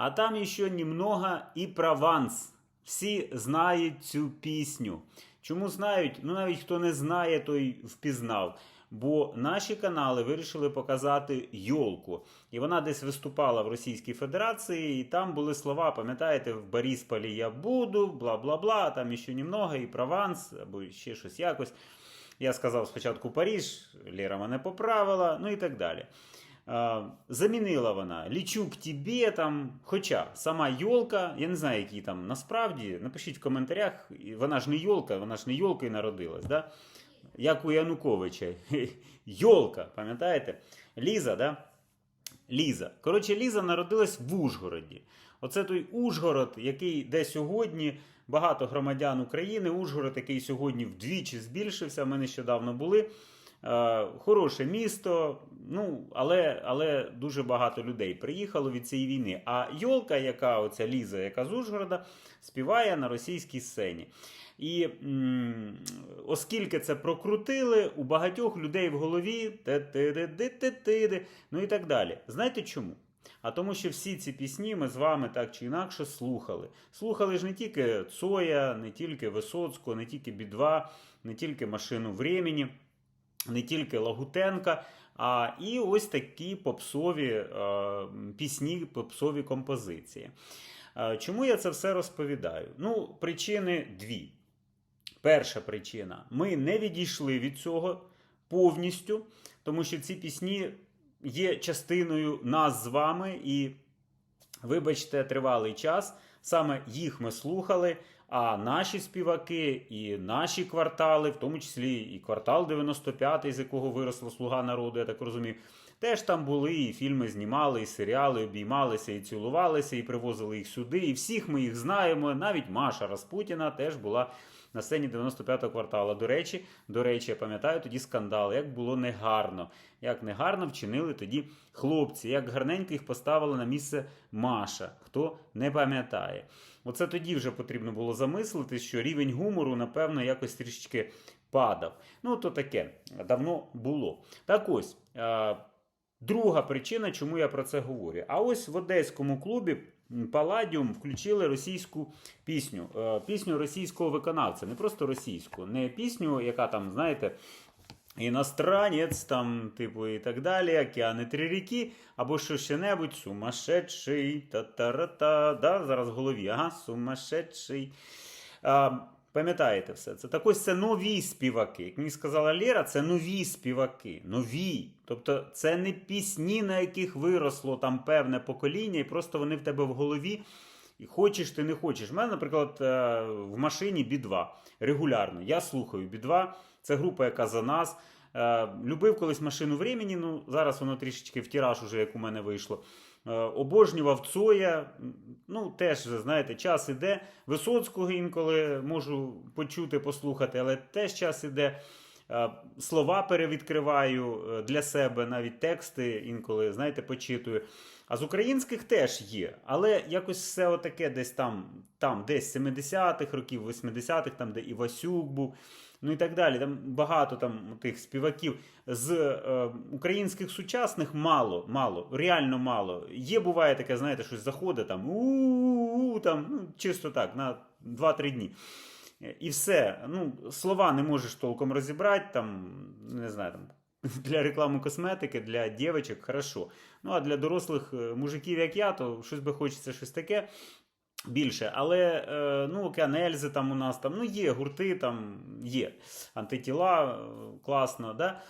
А там еще немного і прованс. Всі знають цю пісню. Чому знають? Ну навіть хто не знає, той впізнав. Бо наші канали вирішили показати йолку. І вона десь виступала в Російській Федерації, і там були слова, пам'ятаєте, в Борисполі я буду, бла бла бла, там ще немного, і прованс, або ще щось якось. Я сказав спочатку Паріж, Лера мене поправила, ну і так далі. Е, Замінила вона Лічу к тебе там. Хоча сама йолка, я не знаю, які там насправді. Напишіть в коментарях, вона ж не йолка, вона ж не йолкою народилась, да? як у Януковича. Йолка, пам'ятаєте? Ліза, да? Ліза. Коротше, Ліза народилась в Ужгороді. Оце той Ужгород, який де сьогодні багато громадян України. Ужгород, який сьогодні вдвічі збільшився. Ми нещодавно були. Е, хороше місто, ну, але, але дуже багато людей приїхало від цієї війни. А Йолка, яка оця Ліза, яка з Ужгорода, співає на російській сцені. І оскільки це прокрутили, у багатьох людей в голові те-ти-ди-ти-ти-ти, ну і так далі. Знаєте чому? А тому, що всі ці пісні ми з вами так чи інакше слухали. Слухали ж не тільки Цоя, не тільки Висоцького, не тільки Бі-2, не тільки Машину времени, не тільки Лагутенка, а і ось такі попсові е, пісні, попсові композиції. Е, Чому я це все розповідаю? Ну, причини дві. Перша причина: ми не відійшли від цього повністю, тому що ці пісні є частиною нас з вами, і, вибачте, тривалий час. Саме їх ми слухали. А наші співаки і наші квартали, в тому числі і квартал 95, з якого виросла Слуга народу, я так розумію, теж там були, і фільми знімали, і серіали обіймалися, і цілувалися, і привозили їх сюди. І всіх ми їх знаємо. Навіть Маша Распутіна теж була на сцені 95-го кварталу. До речі, до речі, я пам'ятаю тоді скандал, як було негарно, як негарно вчинили тоді хлопці, як гарненько їх поставили на місце Маша. Хто не пам'ятає. Оце тоді вже потрібно було замислити, що рівень гумору, напевно, якось трішечки падав. Ну, то таке давно було. Так ось. Друга причина, чому я про це говорю. А ось в одеському клубі Паладіум включили російську пісню. Е, Пісню російського виконавця, не просто російську, не пісню, яка там, знаєте, іностранець, там, типу, і так далі, океани три ріки, або що ще небудь, сумасшедший, та-та-ра-та, да, зараз в голові, ага, сумасшедший. Пам'ятаєте все це? Так ось це нові співаки. Як мені сказала Лера, це нові співаки. Нові. Тобто це не пісні, на яких виросло там певне покоління, і просто вони в тебе в голові. І хочеш ти не хочеш. У мене, наприклад, е, в машині B2 регулярно. Я слухаю B2, це група, яка за нас. Е, Любив колись машину времени, ну зараз воно трішечки в тираж уже, як у мене вийшло. Е, Обожнював Цоя. Ну, теж, знаєте, час іде. Висоцького інколи можу почути, послухати, але теж час іде. Е, Слова перевідкриваю е, для себе, навіть тексти інколи, знаєте, почитую. А з українських теж є. Але якось все отаке десь там, там десь 70-х років, 80-х, там, де Івасюк був. Ну і так далі. Там багато там тих співаків з е, українських сучасних мало, мало, реально мало. Є, буває таке, знаєте, щось заходить там у-у-у, там, ну, чисто так, на 2-3 дні. І все. Ну, слова не можеш толком розібрати, там, не знаю, там. Для реклами косметики, для дівчаток, хорошо. Ну а для дорослих е, мужиків, як я, то щось би хочеться щось таке більше. Але е, ну, океан там у нас там ну, є гурти, там є антитіла, е, класно. Да?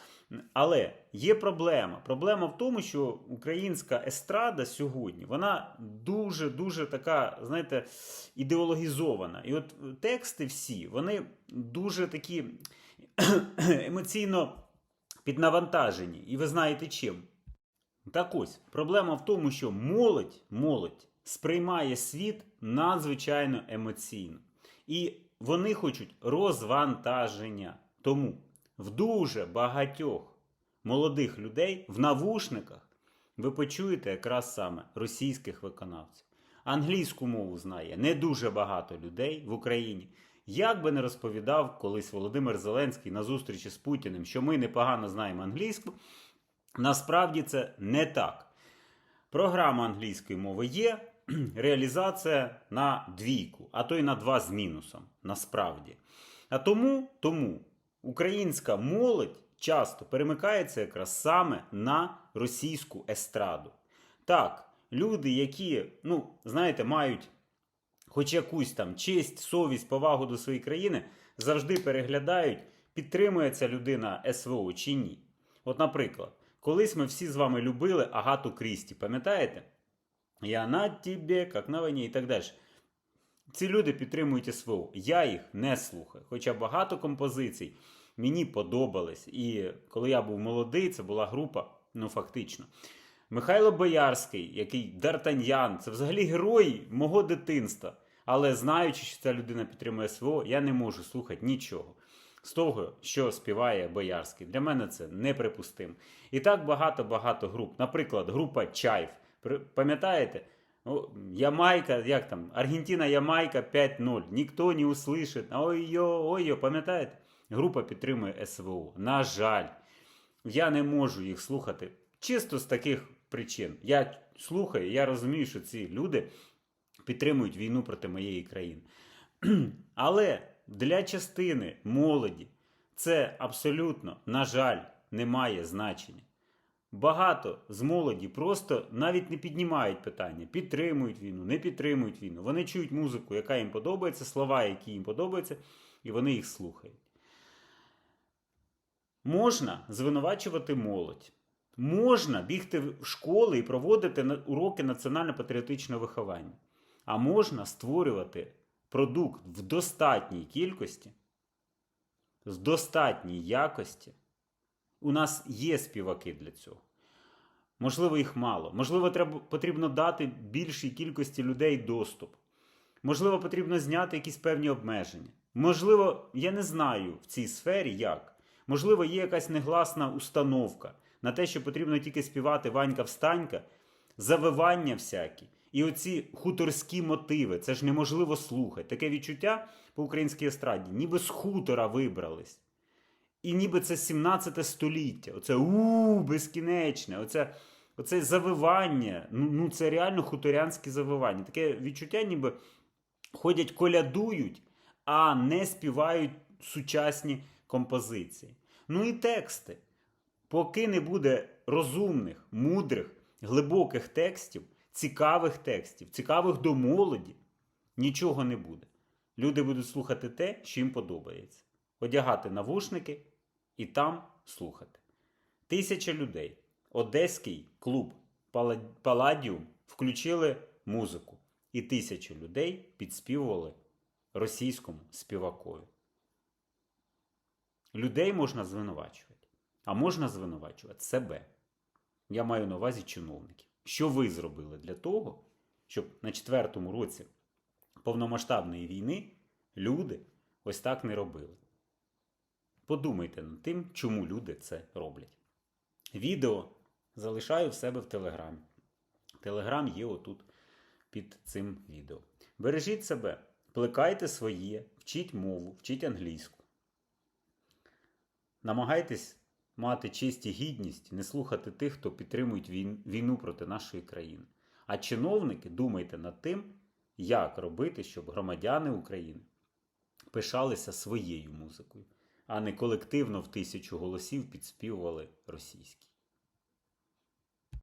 Але є проблема. Проблема в тому, що українська естрада сьогодні вона дуже-дуже така, знаєте, ідеологізована. І от тексти всі, вони дуже такі емоційно піднавантажені. І ви знаєте чим. Так ось, проблема в тому, що молодь, молодь сприймає світ надзвичайно емоційно. І вони хочуть розвантаження. Тому в дуже багатьох молодих людей в навушниках ви почуєте якраз саме російських виконавців. Англійську мову знає не дуже багато людей в Україні. Як би не розповідав колись Володимир Зеленський на зустрічі з Путіним, що ми непогано знаємо англійську, насправді це не так. Програма англійської мови є, реалізація на двійку, а то й на два з мінусом, насправді. А тому, тому українська молодь часто перемикається якраз саме на російську естраду. Так, люди, які, ну, знаєте, мають хоч якусь там честь, совість, повагу до своєї країни, завжди переглядають, підтримує ця людина СВО чи ні. От, наприклад, колись ми всі з вами любили Агату Крісті, пам'ятаєте? Я на тебе, як на війні і так далі. Ці люди підтримують СВО. Я їх не слухаю. Хоча багато композицій мені подобались. І коли я був молодий, це була група, ну фактично. Михайло Боярський, який Д'Артаньян, це взагалі герой мого дитинства. Але знаючи, що ця людина підтримує СВО, я не можу слухати нічого. З того, що співає Боярський. Для мене це неприпустимо. І так багато-багато груп. Наприклад, група Чайф. Пам'ятаєте? Ямайка, як там? Аргентина, Ямайка 5-0. Ніхто не услышить. Ой-йо, ой-йо, пам'ятаєте? Група підтримує СВО. На жаль, я не можу їх слухати чисто з таких причин. Я слухаю, я розумію, що ці люди підтримують війну проти моєї країни. Але для частини молоді це абсолютно, на жаль, не має значення. Багато з молоді просто навіть не піднімають питання, підтримують війну, не підтримують війну. Вони чують музику, яка їм подобається, слова, які їм подобаються, і вони їх слухають. Можна звинувачувати молодь. Можна бігти в школи і проводити уроки національно-патріотичного виховання. А можна створювати продукт в достатній кількості, з достатній якості. У нас є співаки для цього. Можливо, їх мало. Можливо, треба, потрібно дати більшій кількості людей доступ. Можливо, потрібно зняти якісь певні обмеження. Можливо, я не знаю в цій сфері як. Можливо, є якась негласна установка на те, що потрібно тільки співати Ванька-встанька, завивання всякі. І оці хуторські мотиви, це ж неможливо слухати. Таке відчуття по українській естраді, ніби з хутора вибрались. І ніби це 17 століття. Оце у безкінечне, оце, оце завивання. Ну, ну це реально хуторянське завивання. Таке відчуття, ніби ходять, колядують, а не співають сучасні композиції. Ну і тексти. Поки не буде розумних, мудрих, глибоких текстів, цікавих текстів, цікавих до молоді, нічого не буде. Люди будуть слухати те, що їм подобається. Одягати навушники і там слухати. Тисяча людей. Одеський клуб Паладіум включили музику. І тисячі людей підспівували російському співакові. Людей можна звинувачувати, а можна звинувачувати себе. Я маю на увазі чиновників. Що ви зробили для того, щоб на четвертому році повномасштабної війни люди ось так не робили? Подумайте над тим, чому люди це роблять. Відео залишаю в себе в Телеграмі. Телеграм є отут під цим відео. Бережіть себе, плекайте своє, вчіть мову, вчіть англійську. Намагайтесь мати честь і гідність, не слухати тих, хто підтримують війну проти нашої країни. А чиновники думайте над тим, як робити, щоб громадяни України пишалися своєю музикою, а не колективно в тисячу голосів підспівували російські.